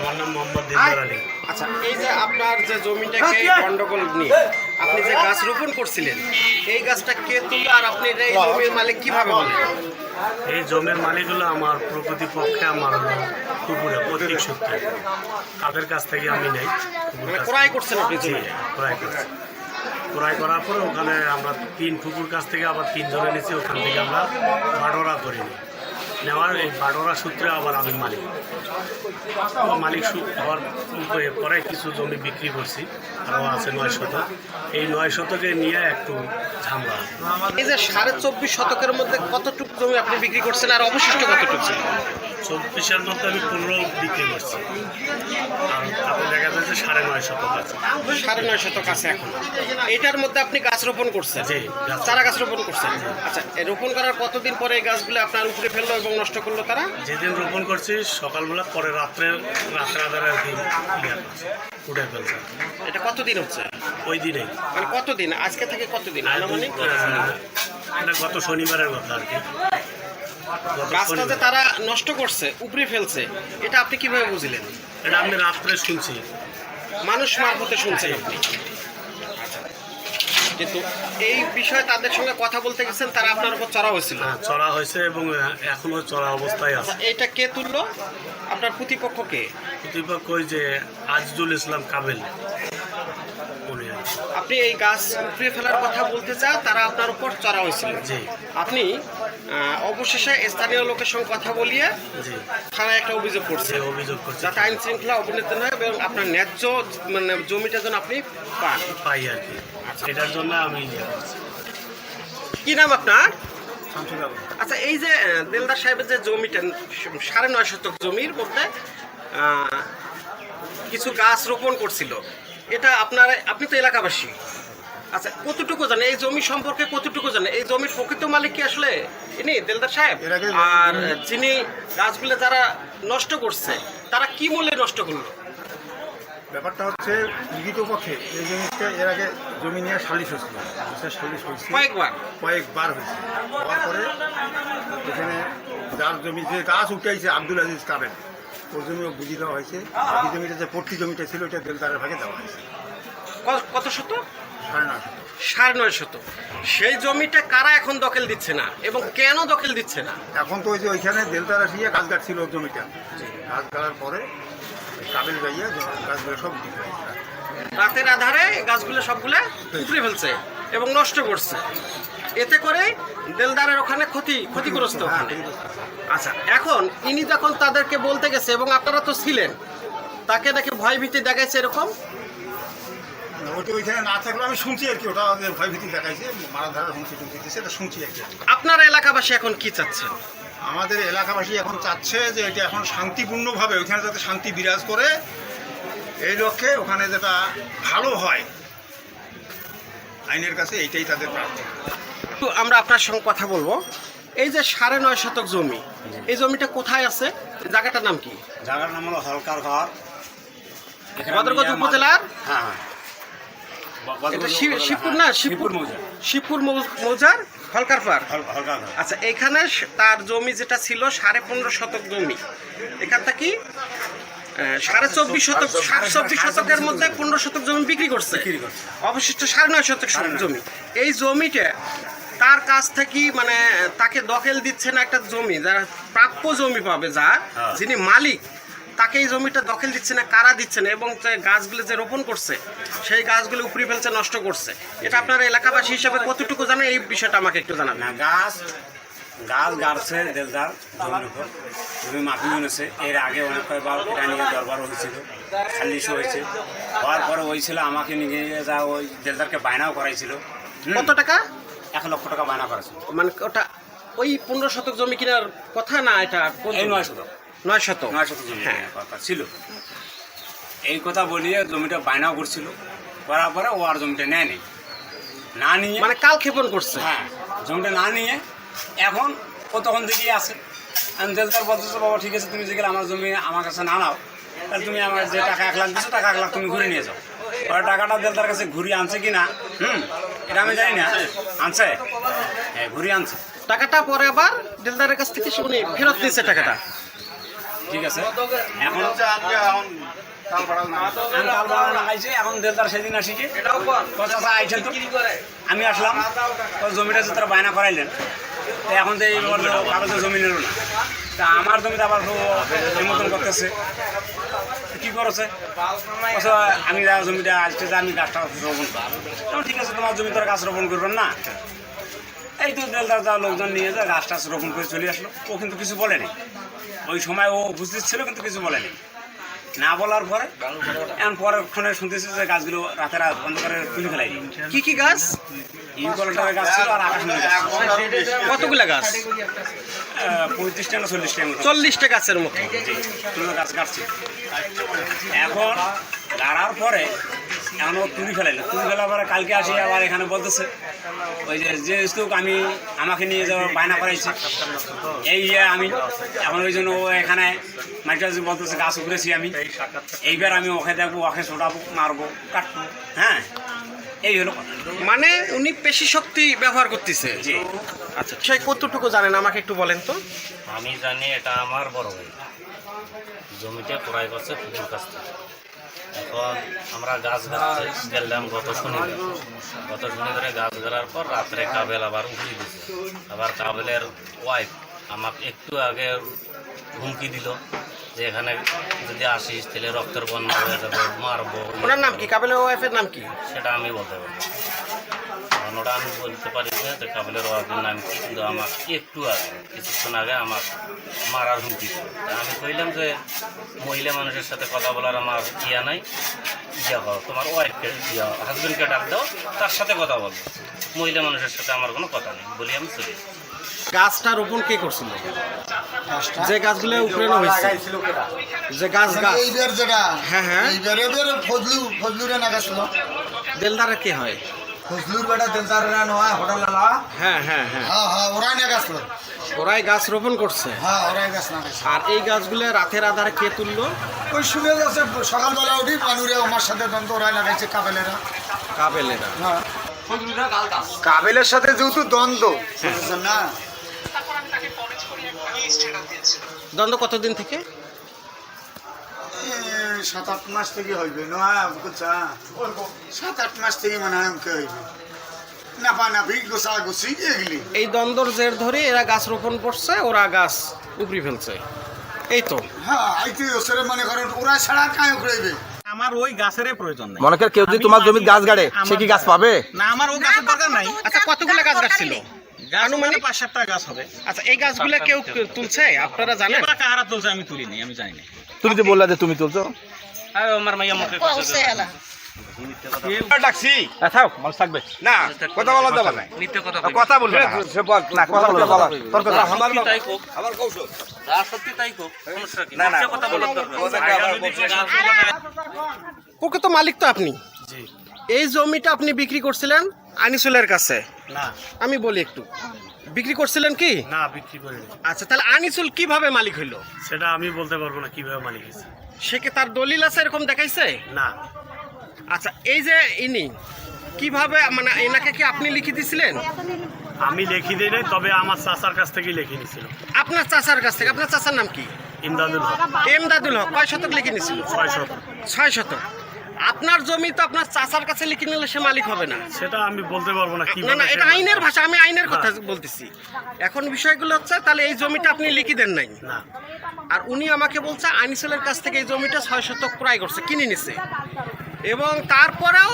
আমার নাম মোহাম্মদ দিলদার আলী। আচ্ছা এই যে আপনার যে জমিটাকে গন্ডগোল নিয়ে আপনি যে গাছ রোপণ করছিলেন এই গাছটা কে তুললো আর আপনি এটা এই জমির মালিক কীভাবে বলেন? এই জমির মালিক হলো আমার প্রকৃতি পক্ষে আমার কুকুরে পৈতৃক সূত্রে তাদের কাছ থেকে আমি নেই। মানে ক্রয় করছেন আপনি জি, জমিটা ক্রয় করছি। ক্রয় করার পরে ওখানে আমরা তিন ফুকুর কাছ থেকে আবার তিনজনে নিয়েছি ওখান থেকে আমরা বাডোরা করিনি নেওয়ার এই বাডোরা সূত্রে আবার আমি মালিক। মালিক হওয়ার পরে কিছু জমি বিক্রি করছি আরও আছে নয় শতক। এই নয় শতকে নিয়ে একটু ঝামেলা। এই যে সাড়ে চব্বিশ শতকের মধ্যে কতটুকু জমি আপনি বিক্রি করছেন, আর অবশিষ্ট কতটুকু ছিল চব্বিশের মধ্যে আমি পনেরো বিক্রি করছি। আর তাতে দেখা যাচ্ছে সাড়ে নয় শতক আছে। সাড়ে নয় শতক আছে এখন। এটার মধ্যে আপনি গাছ রোপণ করছেন? জি, গাছ। চারা গাছ রোপণ করছেন? আচ্ছা রোপণ করার কতদিন পরে এই গাছগুলো আপনার উপরে ফেলল এবং নষ্ট করল তারা? যেদিন রোপণ করছি সকালবেলা পরে রাত্রে রাত্রে আধারে আর কি ইয়ে করছে, উঠে ফেলছে। এটা কতদিন হচ্ছে? ওই দিনেই। মানে কতদিন? আজকে থেকে কতদিন? আনুমানিক? আহ, এটা গত শনিবারের কথা আর কি। গাছটা যে তারা নষ্ট করছে উপরে ফেলছে এটা আপনি কীভাবে বুঝলেন? এটা আমি রাত্রে শুনছি মানুষ মারফতে শুনছেন আপনি। কিন্তু এই বিষয়ে তাদের সঙ্গে কথা বলতে গেছেন তারা আপনার উপর চড়া হয়েছিল। হ্যাঁ, চড়া হয়েছে এবং এখনও চড়া অবস্থায় আছে। আচ্ছা এইটা কে তুললো? আপনার প্রতিপক্ষ কে? প্রতিপক্ষ ওই যে আজিজুল ইসলাম কাবেল আপনি এই গাছ উপড়ে ফেলার কথা বলতে চান তারা আপনার উপর চড়া হয়েছিল। জি। আপনি অবশেষে স্থানীয় লোকের সঙ্গে কথা বলিয়ে থানায় একটা অভিযোগ করছে। অভিযোগ করছে। যাতে আইন শৃঙ্খলা অবনতি না হয় এবং আপনার ন্যায্য মানে জমিটা যেন আপনি পান। পাই আর কি। এটার জন্য আমি ইয়ে কি নাম আপনার? আচ্ছা এই যে দেলদার সাহেবের যে জমিটা সাড়ে নয় শতক জমির মধ্যে কিছু গাছ রোপণ করছিল। এটা আপনার আপনি তো এলাকাবাসী। আচ্ছা কতটুকু জানেন এই জমি সম্পর্কে কতটুকু জানেন এই জমির প্রকৃত মালিক কি আসলে? ইনি দেলদার সাহেব? আর যিনি গাছগুলো যারা নষ্ট করছে তারা কি মূল্যে নষ্ট করল? ব্যাপারটা হচ্ছে লিখিত পক্ষে এই জিনিসটা এর আগে জমি নিয়ে সালিশ হয়েছিল। সালিশ হয়েছে কয়েকবার? কয়েকবার হয়েছে। হওয়ার পরে এখানে যার জমি যে গাছ উঠাইছে আব্দুল আজিজ কাবেন ওর জমিও বুঝিয়ে দেওয়া হয়েছে। বাকি জমিটা যে পট্টি জমিটা ছিল ওটা দেলদারের ভাগে দেওয়া হয়েছে। কত শত সাড়ে নয় শত। সেই জমিটা কারা এখন দখল দিচ্ছে না? এবং কেন দখল দিচ্ছে না? এখন তো ওই যে ওইখানে দেলদার আসিয়ে গাছ কাটছিল জমিটা। গাছ কাটার পরে কাবেল যাইয়া গাছগুলো সব রাতের আধারে গাছগুলো সবগুলো উপড়ে ফেলছে এবং নষ্ট করছে। এতে করে দেলদারের ওখানে ক্ষতি ক্ষতিগ্রস্ত হ্যাঁ, ওখানে। আচ্ছা এখন ইনি যখন তাদেরকে বলতে গেছে এবং আপনারা তো ছিলেন তাকে নাকি ভয় ভীতি দেখাইছে এরকম? ওটা ওইখানে না থাকলেও আমি শুনছি আর কি ওটা ভয়ভীতি দেখাইছে মারা ধারা হুমকি টুমকি দিচ্ছে এটা শুনছি আর কি। আপনার এলাকাবাসী এখন কি চাচ্ছেন? আমাদের এলাকাবাসী এখন চাচ্ছে যে এটা এখন শান্তিপূর্ণভাবে ওইখানে যাতে শান্তি বিরাজ করে এই লক্ষ্যে ওখানে যেটা ভালো হয় আইনের কাছে এইটাই তাদের প্রার্থনা। আমরা আপনার সঙ্গে কথা বলব। এই যে সাড়ে নয় শতক জমি এই জমিটা কোথায় আছে? জায়গাটার নাম কি? জায়গার নাম হলো হলকার ঘর। এখানে উপজেলার? হ্যাঁ হ্যাঁ। এটা শিবপুর না শিবপুর মৌজা শিবপুর মৌজার হলকার পার আচ্ছা এখানে তার জমি যেটা ছিল সাড়ে পনেরো শতক জমি। এখান থেকে সাড়ে চব্বিশ শতক সাড়ে চব্বিশ শতকের মধ্যে পনেরো শতক জমি বিক্রি করছে। অবশিষ্ট সাড়ে নয় শতক জমি। এই জমিটা তার কাছ থেকে মানে তাকে দখল দিচ্ছে না একটা জমি যারা প্রাপ্য জমি পাবে যার হ্যাঁ। যিনি মালিক তাকে এই জমিটা দখল দিচ্ছে না কারা দিচ্ছে না এবং যে গাছগুলো যে রোপণ করছে সেই গাছগুলো উপরে ফেলছে নষ্ট করছে। এটা আপনার এলাকাবাসী হিসাবে কতটুকু জানেন এই বিষয়টা আমাকে একটু জানাবেন। না গাছ গাছ গাড়ছে দেলদার জমির উপর। জমি মাপি হয়েছে। এর আগে অনেক কয়েকবার এটা নিয়ে দরবারও হয়েছিল খাল্লিশও হয়েছে। হওয়ার পরে ওই ছিল আমাকে নিয়ে যা ওই দেলদারকে বায়নাও করাইছিল। কত টাকা? এক লক্ষ টাকা বায়না করেছে মানে ওটা ওই পনেরো শতক জমি কেনার কথা না এটা? এই নয় শতক। নয় শতক। নয় শতক জমি হ্যাঁ। কথা ছিল। এই কথা বলিয়ে জমিটা বায়নাও করছিল। করার পরে ও আর জমিটা নেয়নি। না নিয়ে মানে কাল ক্ষেপণ করছে। হ্যাঁ জমিটা না নিয়ে এখন ও তখন দেখি আছে। আমি দেলদার বলতেছে বাবা ঠিক আছে তুমি যেগুলো আমার জমি আমার কাছে না নাও। তাহলে তুমি আমার যে টাকা এক লাখ দিছো টাকা এক লাখ তুমি ঘুরে নিয়ে যাও। ওরা টাকাটা দেলদার কাছে ঘুরিয়ে আনছে কি না হুম? এটা আমি জানি না। আনছে? হ্যাঁ ঘুরিয়ে আনছে। টাকাটা পরে আবার দেলদারের কাছ থেকে উনি ফেরত নিচ্ছে টাকাটা। ঠিক আছে? এখন আমি কাল বারো লাগাইছি এখন দেড়দার সেদিন আসিছি। কথা আইছেন তো। আমি আসলাম তো জমিটা যে তারা বায়না করাইলেন তো এখন তো এই বলল কাগজে জমি নিল না। তা আমার জমিতে আবার মতন করতেছে। কি করেছে? আমি যা জমিটা যে আমি গাছটা রোপণ করব। ঠিক আছে তোমার জমি তোর গাছ রোপণ করবেন না। এই তো দেলদার দা লোকজন নিয়ে যায় গাছ টাছ রোপণ করে চলে আসলো। ও কিন্তু কিছু বলেনি। ওই সময় ও উপস্থিত ছিল কিন্তু কিছু বলেনি। না বলার পরে এখন পরের ক্ষণে শুনতেছি যে গাছগুলো রাতে রাত অন্ধকারে তুলে ফেলাই কি কি গাছ? ইউকলটার গাছ ছিল আর আকাশ গাছ কতগুলা গাছ? পঁয়ত্রিশটা না চল্লিশটা মতো। চল্লিশটা গাছের মতো। গাছ কাটছে এখন গাড়ার পরে এখন ও তুলি ফেলাইলো। তুলি ফেলার পরে কালকে আসি আবার এখানে বলতেছে ওই যে যে আমি আমাকে নিয়ে যাওয়ার বায়না করাইছি এই যে আমি এখন ওই জন্য ও এখানে মাইটাজ বলতেছে গাছ উপরেছি আমি। এইবার আমি ওকে দেখব ওকে ছোটাবো মারবো কাটবো হ্যাঁ? এই হলো মানে উনি পেশি শক্তি ব্যবহার করতেছে। জি। আচ্ছা সে কতটুকু জানেন আমাকে একটু বলেন তো? আমি জানি এটা আমার বড় ভাই। জমিতে ক্রয় করছে পুকুর কাছ থেকে। এখন আমরা গাছ গাছতে গেলাম গত শনিবার। গত শনিবারে গাছ গেলার পর রাত্রে কাবেল আবার উঠিয়ে দিছে। আবার কাবেলের ওয়াইফ আমাকে একটু আগে হুমকি দিল যে এখানে যদি আসিস তাহলে রক্তের বন্যা হয়ে যাবে মারবো। ওনার নাম কি? কাবেলের ওয়াইফের নাম কি? সেটা আমি বলতে পারি ওটা আমি বলতে পারি না যে কাবিলের ওয়ার্ডের নাম কি কিন্তু আমার একটু আগে কিছুক্ষণ আগে আমার মারার হুমকি। আমি কইলাম যে মহিলা মানুষের সাথে কথা বলার আমার ইয়া নাই ইয়া হও তোমার ওয়াইফকে ইয়া হাজবেন্ডকে ডাক দাও তার সাথে কথা বলব মহিলা মানুষের সাথে আমার কোনো কথা নেই বলি আমি চলে গাছটা রোপণ কে করছিল? যে গাছগুলো উপড়ানো হয়েছে? যে গাছ গাছ। এইবার যেটা হ্যাঁ, হ্যাঁ। এইবার এবার ফজলু ফজলুরে না গেছিল দেলদারা কে হয়? ফজলুর বেটা নয় হোটেল লালা হ্যাঁ হ্যাঁ হ্যাঁ হ্যাঁ হ্যাঁ ওরাই না ওরাই গাছ রোপণ করছে হ্যাঁ ওরাই গাছ না আর এই গাছগুলো রাতের আধারে কে তুললো ওই শুনে যাচ্ছে সকালবেলা উঠি পানুরে আমার সাথে দ্বন্দ্ব ওরাই লাগাইছে কাবেলেরা কাবেলেরা হ্যাঁ কাবেলের সাথে যেহেতু দ্বন্দ্ব বুঝেছেন না দ্বন্দ্ব কতদিন থেকে এ, সাত আট মাস থেকে হইবে বুঝছা? সাত আট মাস থেকে মানে হয় অঙ্কে হইবে? এই দ্বন্দ্বর জের ধরে এরা গাছ রোপণ করছে ওরা গাছ উপড়ি ফেলছে। এই তো। হ্যাঁ মনে করেন ওরা ছাড়া কায় উকড়াইবে আমার ওই গাছেরই প্রয়োজন নেই। মনে কেউ যদি তোমার জমির গাছ গাড়ে সে কি গাছ পাবে? না আমার ও গাছের দরকার নাই। আচ্ছা কতগুলো গাছ গাছ আনুমানিক? আনুমানিক পাঁচ সাতটা গাছ হবে। আচ্ছা এই গাছগুলো কেউ তুলছে? আপনারা জানেন? এবার কাহারা তুলছে আমি তুলিনি আমি জানি না তুমি যে বললা যে তুমি তুলছো? আমার মাইয়া মুখে ডাকছি। থাক মানুষ থাকবে। না কথা বলা যাবে না কথা কথা বলবে না। সে বল না কথা বলবে বলা তোর কথা আমার তাই হোক। আমার কৌশল। যা সত্যি তাই হোক সমস্যা কি? না, না। কথা বলার দরকার প্রকৃত মালিক তো আপনি। এই জমিটা আপনি বিক্রি করছিলেন? আনিসুলের কাছে? না। আমি বলি একটু। বিক্রি করছিলেন কি? না বিক্রি করিনি। আচ্ছা তাহলে আনিসুল কীভাবে মালিক হইল? সেটা আমি বলতে পারব না কীভাবে মালিক হয়েছে সে কি তার দলিল আছে এরকম দেখাইছে? না। আচ্ছা এই যে ইনি কীভাবে মানে এনাকে কি আপনি লিখে দিছিলেন? আমি লেখি দিই নাই তবে আমার চাচার কাছ থেকেই লিখে নিছিল। আপনার চাচার কাছ থেকে আপনার চাচার নাম কি? ইমদাদুল হক। এমদাদুল হক কয় শতক লিখে নিছিল? ছয় শত ছয় শতক। আপনার জমি তো আপনার চাচার কাছে লিখে নিলে সে মালিক হবে না। সেটা আমি বলতে পারব না না না এটা আইনের ভাষা আমি আইনের কথা বলতেছি। এখন বিষয়গুলো হচ্ছে তাহলে এই জমিটা আপনি লিখে দেন নাই। আর উনি আমাকে বলছে আনিসেলের কাছ থেকে এই জমিটা ছয় শতক ক্রয় করছে কিনে নিছে। এবং তারপরেও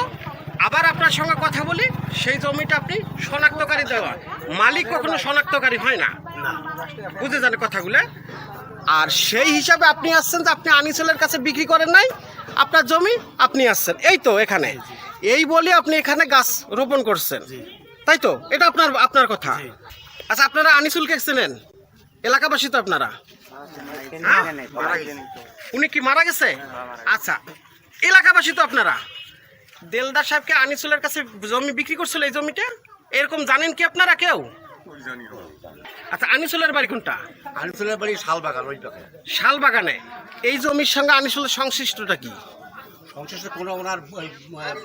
আবার আপনার সঙ্গে কথা বলি সেই জমিটা আপনি শনাক্তকারী দেওয়া। মালিক কখনো শনাক্তকারী হয় না। না। বুঝে জানে কথাগুলো। আর সেই হিসাবে আপনি আসছেন যে আপনি আনিসেলের কাছে বিক্রি করেন নাই আপনার জমি আপনি আসছেন। এই তো এখানে। এই বলে আপনি এখানে গাছ রোপণ করছেন। তাই তো? এটা আপনার আপনার কথা। আচ্ছা আপনারা আনিসুলকে চেনেন? এলাকাবাসী তো আপনারা। হ্যাঁ? উনি কি মারা গেছে? আচ্ছা এলাকাবাসী তো আপনারা। দেলদার সাহেবকে আনিসুলের কাছে জমি বিক্রি করছিল এই জমিটা? এরকম জানেন কি আপনারা কেউ? আচ্ছা আনিসুলের বাড়ি কোনটা? আনিসুলের বাড়ি শাল বাগান ওই বাগানে এই জমির সঙ্গে আনিসুলের সংশ্লিষ্টটা কি? সংশ্লিষ্ট কোনো ওনার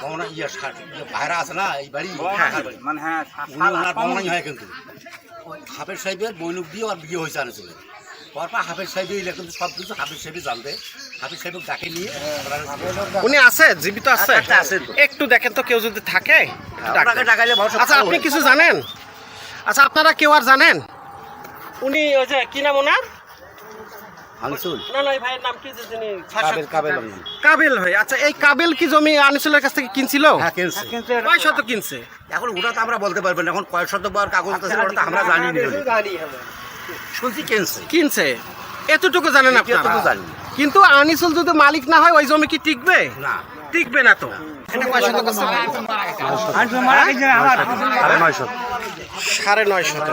ভবনা ইয়ে ইয়ে ভাইরা আছে না এই বাড়ি? হ্যাঁ। মানে হ্যাঁ ওনার ভবনাই হয় কিন্তু। খাপের সাহেবের বৈনুক দিয়ে আর বিয়ে হয়েছে আনিসুলের। পরপর হাফেজ এলে কিন্তু সব কিছু হাফেজ সাহেবই জানবে। হাফেজ সাহেব ডাকে নিয়ে উনি আছে? জীবিত আছে? একটা আছেন তো। একটু দেখেন তো কেউ যদি থাকে। ডাকাইলে আচ্ছা আপনি কিছু জানেন? আচ্ছা আপনারা কেউ আর জানেন? উনি ওই যে কি নাম ওনার? আনসুল। না না এই ভাইয়ের নাম কি যে যিনি কাবেল কাবেল আমি। কাবিল ভাই আচ্ছা এই কাবিল কি জমি আনিসুলের কাছ থেকে কিনছিল? হ্যাঁ কয় শত কিনছে? এখন ওটা তো আমরা বলতে পারবেন। এখন কয়েক শত বার কাগজ ওটা তো আমরা জানি না। শুনছি কিনছে। কিনছে? এতটুকু জানেন আপনারা। কিন্তু আনিসুল যদি মালিক না হয় ওই জমি কি টিকবে? না। টিকবে না তো। সাড়ে নয়শো সাড়ে নয় জমি।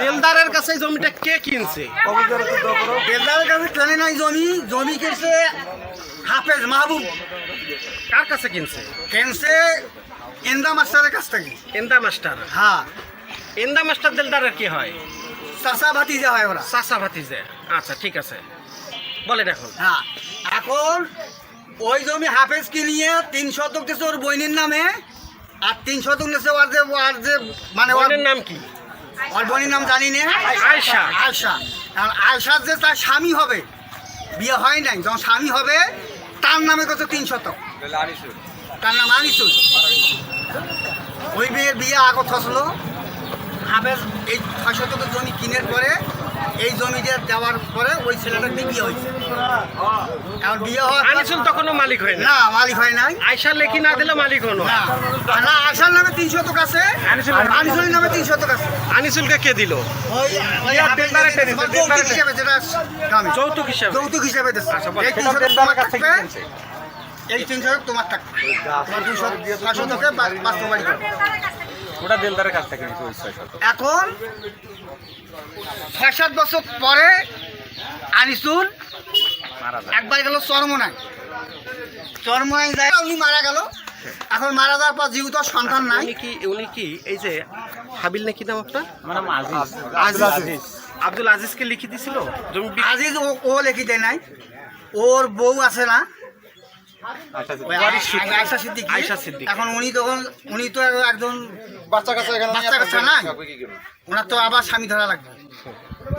দেলদারের কাছে জমিটা কে কিনছে? বেলদারের কাছে কেনে নাই জমি। জমি কিনছে হাফেজ মাহবুব। কার কাছে কিনছে? কিনছে ইন্দা মাস্টারের কাছ থেকে। এন্দা মাস্টার। হ্যাঁ। এন্দা মাস্টার দেলদারের কি হয়? চাষা ভাতিজা হয় ওরা। চাচা ভাতিজে। আচ্ছা ঠিক আছে। বলেন এখন। হ্যাঁ এখন ওই জমি হাফেজ কিনিয়ে তিন শতক দিয়েছে ওর বইনের নামে আর তিন শতক নিয়েছে ওর যে ওর যে মানে ওর নাম কি? ওর বোনের নাম জানি না। আয়শা। আয়সা আর আয়সার যে তার স্বামী হবে বিয়ে হয় নাই যখন স্বামী হবে তার নামে কত তিন শতক? তার নাম আনিসুল। ওই মেয়ের বিয়ে আগত হসলো হাফেজ এই ছয় শতকের জমি কিনের পরে এই জমি দিয়ে দেওয়ার পরে ওই ছেলেটার বিয়ে হয়েছে। এখন বিয়ে হওয়ার আনিসুল তখনও মালিক হয় না? মালিক হয় নাই। আয়সা লেখি না দিলে মালিক হলো না? নামে তিন শতক আছে। আনিসুলের নামে তিন শতক আছে। আনিসুলকে কে দিল? যৌতুক হিসেবে যেটা যৌতুক হিসাবে। যৌতুক হিসেবে এই তিন শতক তোমার থাকবে, এই তিন তোমার দুই শতক পাঁচ ওটা দেলদারের কাছ থেকে নিয়েছে ওই ছয় শত এখন ছয় সাত বছর পরে আনিসুল মারা যায়। একবার গেল চরমনায়। চরমনায় যায় উনি মারা গেল। এখন মারা যাওয়ার পর যেহেতু সন্তান নাই। উনি কি উনি কি এই যে হাবিল নাকি নাম আপনার? আমার নাম আজিজ। আজিজ। আব্দুল আজিজকে লিখে দিছিল? আজিজ ও- লেখি দেয় নাই। ওর বউ আছে না। আয়শা সিদ্দিকী। এখন উনি তখন উনি তো একজন বাচ্চা কাচ্চা বাচ্চা কাচ্চা নাই? ওনার তো আবার স্বামী ধরা লাগবে।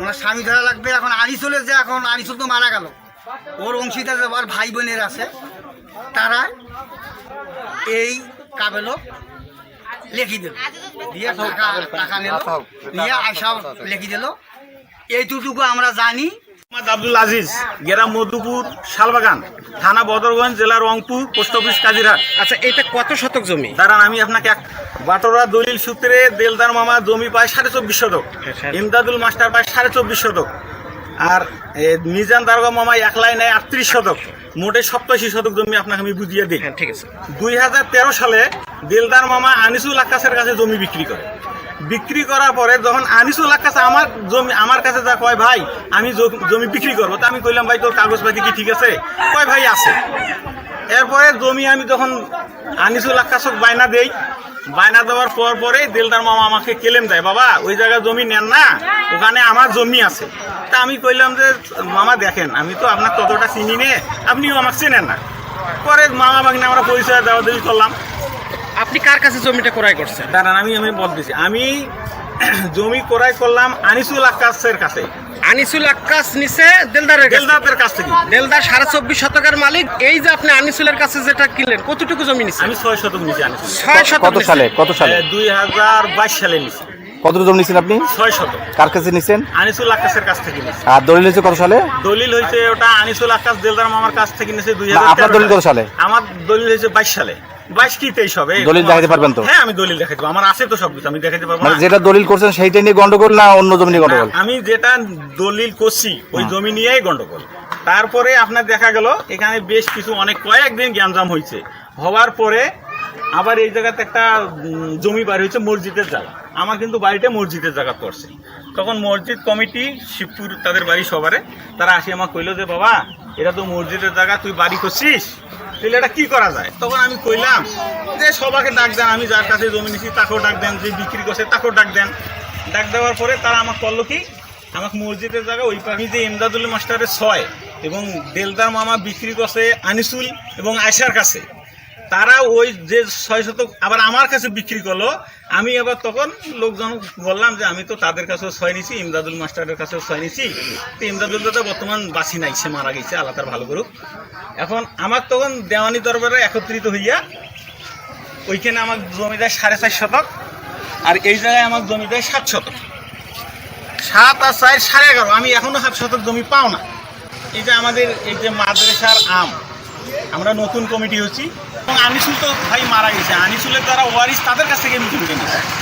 ওনার স্বামী ধরা লাগবে এখন আনিসুলের যে এখন আনিসুল তো মারা গেল। ওর অংশীদার ওর ভাই বোনের আছে তারা এই কাবেল লেখি দিল। দিয়ে টাকা টাকা নিল। নিয়ে আয়সা লেখি দিল। এইটুকু আমরা জানি আব্দুল আজিজ গেরাম মধুপুর শালবাগান থানা বদরগঞ্জ জেলা রংপুর পোস্ট অফিস কাজিরহাট। আচ্ছা এটা কত শতক জমি? দাঁড়ান আমি আপনাকে এক বাটোরা দলিল সূত্রে দেলদার মামা জমি পায় সাড়ে চব্বিশ শতক ইমদাদুল মাস্টার পায় সাড়ে চব্বিশ শতক আর মিজান দারোগা মামা এক লাইন নেয় আটত্রিশ শতক মোটে সপ্তাশি শতক জমি আপনাকে আমি বুঝিয়ে দিই। হ্যাঁ ঠিক আছে। দুই হাজার তেরো সালে দিলদার মামা আনিসুল আক্কাসের কাছে জমি বিক্রি করে। বিক্রি করার পরে যখন আনিসুল আক্কাস আমার জমি, আমার কাছে যা কয়, ভাই, আমি জমি বিক্রি করব। তা আমি কইলাম, ভাই, তোর কাগজপাতি কি ঠিক আছে? কয়, ভাই, আছে। এরপরে জমি আমি যখন আনিসুল আক্কাসক বায়না দেই, বায়না দেওয়ার পর পরে দিলদার মামা আমাকে কেলেম দেয়, বাবা, ওই জায়গায় জমি নেন না, ওখানে আমার জমি আছে। তা আমি কইলাম যে, মামা, দেখেন, আমি তো আপনার ততটা চিনি নে, আপনিও আমাকে চেনেন না। পরে মামা বাগনে আমরা পরিচয় দেওয়া দেওয়ি করলাম। আপনি কার কাছে জমিটা ক্রয় করছেন? দাঁড়ান আমি আমি বলতেছি আমি জমি ক্রয় করলাম আনিসুল আক্কাসের কাছে। আনিসুল আক্কাস নিছে দেলদারের কাছে। দেলদারদের কাছ থেকে। দেলদার সাড়ে চব্বিশ শতকের মালিক এই যে আপনি আনিসুলের কাছে যেটা কিনলেন কতটুকু জমি নিছেন? আমি ছয় শতক নিচে আনিসুল। ছয় শতক কত সালে কত সালে? দুই হাজার বাইশ সালে নিছি। কত জমি নিছেন আপনি? ছয় শতক। কার কাছে নিছেন? আনিসুল আক্কাসের কাছ থেকে নিছি। আর দলিল হয়েছে কত সালে? দলিল হয়েছে ওটা আনিসুল আক্কাস দেলদার মামার কাছ থেকে নিয়েছে দুই না, আপনার দলিল কত সালে? আমার দলিল হয়েছে বাইশ সালে। বাইশ কি তেইশ হবে? দলিল দেখাতে পারবেন তো? হ্যাঁ আমি দলিল দেখাতে পারব। আমার আছে তো সব কিছু আমি দেখাতে পারব মানে। যেটা দলিল করছেন সেইটা নিয়ে গন্ডগোল না অন্য জমি নিয়ে গন্ডগোল? আমি যেটা দলিল করছি ওই জমি নিয়েই গন্ডগোল। তারপরে আপনার দেখা গেল এখানে বেশ কিছু অনেক কয়েকদিন গ্যাঞ্জাম হয়েছে। হওয়ার পরে আবার এই জায়গাতে একটা জমি বাড়ি হয়েছে মসজিদের জায়গা। আমার কিন্তু বাড়িটা মসজিদের জায়গা পড়ছে তখন মসজিদ কমিটি শিবপুর তাদের বাড়ি সবারে তারা আসি আমাকে কইলো যে বাবা এটা তো মসজিদের জায়গা তুই বাড়ি করছিস? এটা কি করা যায়? তখন আমি কইলাম যে সবাকে ডাক দেন, আমি যার কাছে জমি নিছি তাকেও ডাক দেন, যে বিক্রি করছে তাকেও ডাক দেন। ডাক দেওয়ার পরে তারা আমাকে করল কি, আমাকে মসজিদের জায়গা ওই পাখি যে ইমদাদুল মাস্টারের ছয় এবং দেলদার মামা বিক্রি করছে আনিসুল এবং আয়সার কাছে। তারা ওই যে ছয় শতক আবার আমার কাছে বিক্রি করল, আমি আবার তখন লোকজন বললাম যে আমি তো তাদের কাছেও ছয় নিছি, ইমদাদুল মাস্টারের কাছেও ছয় নিছি। তো ইমদাদুল দাদা বর্তমান বাসি নাই, সে মারা গেছে, আল্লাহ তার ভালো করুক। এখন আমার তখন দেওয়ানি দরবারে একত্রিত হইয়া ওইখানে আমার জমি দেয় সাড়ে চার শতক, আর এই জায়গায় আমার জমি দেয় সাত শতক। সাত আর চার সাড়ে এগারো, আমি এখনও সাত শতক জমি পাও না। এই যে আমাদের এই যে মাদ্রাসার আম, আমরা নতুন কমিটি হচ্ছি। এবং আনিসুল তো ভাই মারা গেছে, আনিসুলের দ্বারা ওয়ারিস তাদের কাছ থেকে আমি জমি কিনেছি